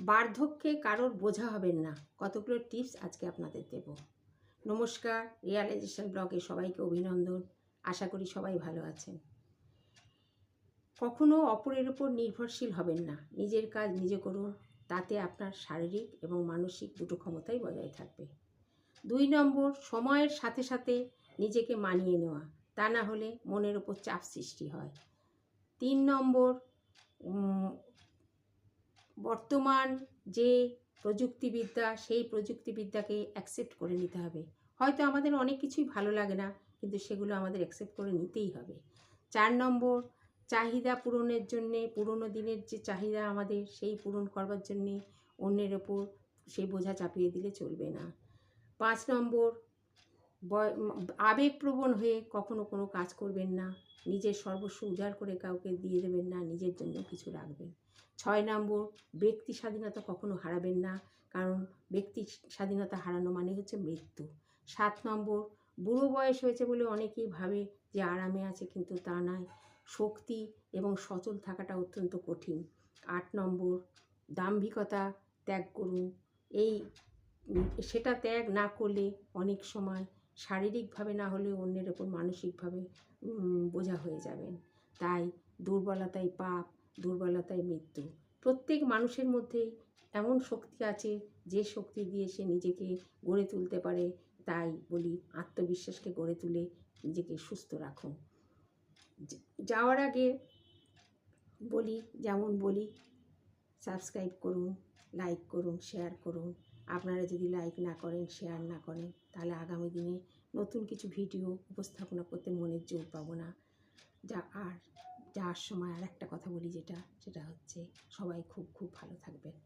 বার্ধক্যে কারোর বোঝা হবেন না। কতগুলো টিপস আজকে আপনাদের দেব। নমস্কার, রিয়ালাইজেশন ব্লগে সবাইকে অভিনন্দন। আশা করি সবাই ভালো আছেন। কখনো অপরের উপর নির্ভরশীল হবেন না। নিজের কাজ নিজে করুন। তাতে আপনার শারীরিক এবং মানসিক দুটো ক্ষমতাই বজায় থাকবে। দুই নম্বর, সময়ের সাথে সাথে নিজেকে মানিয়ে নেওয়া। তা না হলে মনের ওপর চাপ সৃষ্টি হয়। তিন নম্বর বর্তমান যে প্রযুক্তিবিদ্যা, সেই প্রযুক্তিবিদ্যাকে অ্যাকসেপ্ট করে নিতে হবে। হয়তো আমাদের অনেক কিছুই ভালো লাগে না, কিন্তু সেগুলো আমাদের অ্যাকসেপ্ট করে নিতেই হবে। চার নম্বর, চাহিদা পূরণের জন্যে, পুরনো দিনের যে চাহিদা আমাদের, সেই পূরণ করবার জন্যে অন্যের ওপর সেই বোঝা চাপিয়ে দিলে চলবে না। পাঁচ নম্বর আবেগপ্রবণ হয়ে কখনো কোনো কাজ করবেন না। নিজের সর্বস্ব উজাড় করে কাউকে দিয়ে দেবেন না, নিজের জন্য কিছু রাখবেন। ছয় নম্বর, ব্যক্তি স্বাধীনতা কখনো হারাবেন না, কারণ ব্যক্তি স্বাধীনতা হারানো মানে হচ্ছে মৃত্যু। সাত নম্বর, বুড়ো বয়স হয়েছে বলে অনেকেই ভাবে যে আরামে আছে কিন্তু তা নয়। শক্তি এবং সচল থাকাটা অত্যন্ত কঠিন। আট নম্বর, দাম্ভিকতা ত্যাগ করুন। এই সেটা ত্যাগ না করলে অনেক সময় শারীরিকভাবে না হলেও অন্যের ওপর মানসিকভাবে বোঝা হয়ে যাবেন। তাই দুর্বলতাই পাপ, দুর্বলতাই মৃত্যু। প্রত্যেক মানুষের মধ্যেই এমন শক্তি আছে, যে শক্তি দিয়ে সে নিজেকে গড়ে তুলতে পারে। তাই বলি, আত্মবিশ্বাসকে গড়ে তুলে নিজেকে সুস্থ রাখুন। যাওয়ার আগে বলি, যেমন বলি, সাবস্ক্রাইব করুন। লাইক করুন শেয়ার করুন। আপনারা যদি লাইক না করেন শেয়ার না করেন, তাহলে আগামী দিনে নতুন কিছু ভিডিও উপস্থাপনা করতে মনের জোর পাবো না। যা আর যাওয়ার সময় আর একটা কথা বলি যেটা, সেটা হচ্ছে সবাই খুব খুব ভালো থাকবেন।